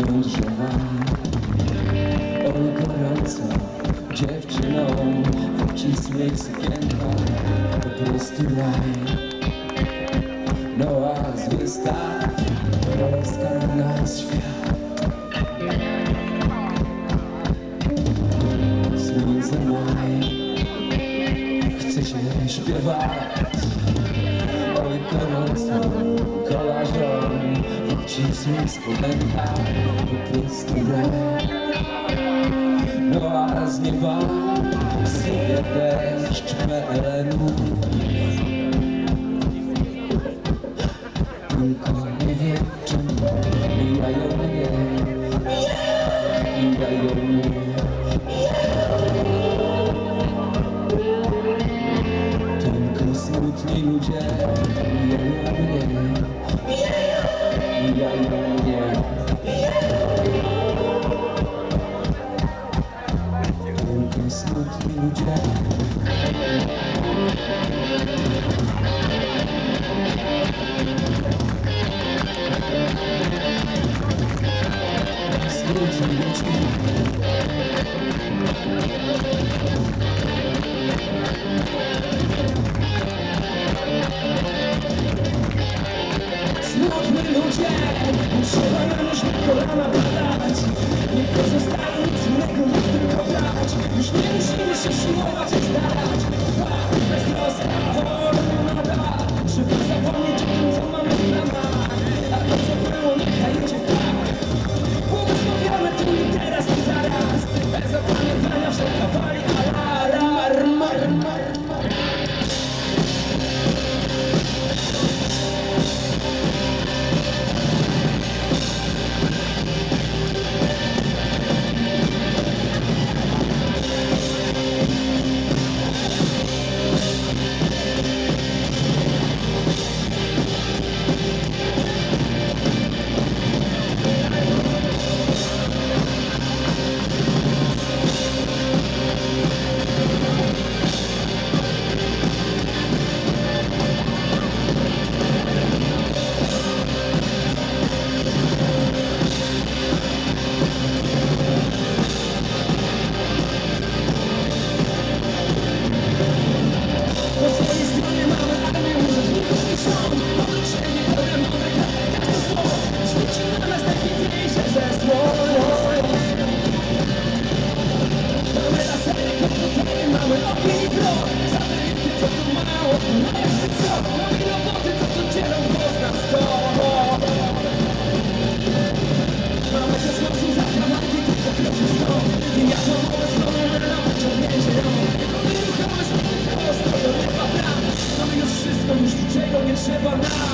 różowa Oj gorąco, dziewczyną w cisłych sukienkach Po prostu raj No a zwiesta rozkar nas świat Słońce maj Chce się śpiewać. W obcisłych spodenkach po prostu No a z nieba sypie deszcz PLN-u Tylko nie wiem czemu mijają mnie. Mijają mnie. Tylko smutni ludzie mijają mnie Mijają mnie Tylko smutni Trzeba już kolana badać Nie pozostaje nic innego, jak tylko brać Już nie musimy się siłować Ship on now.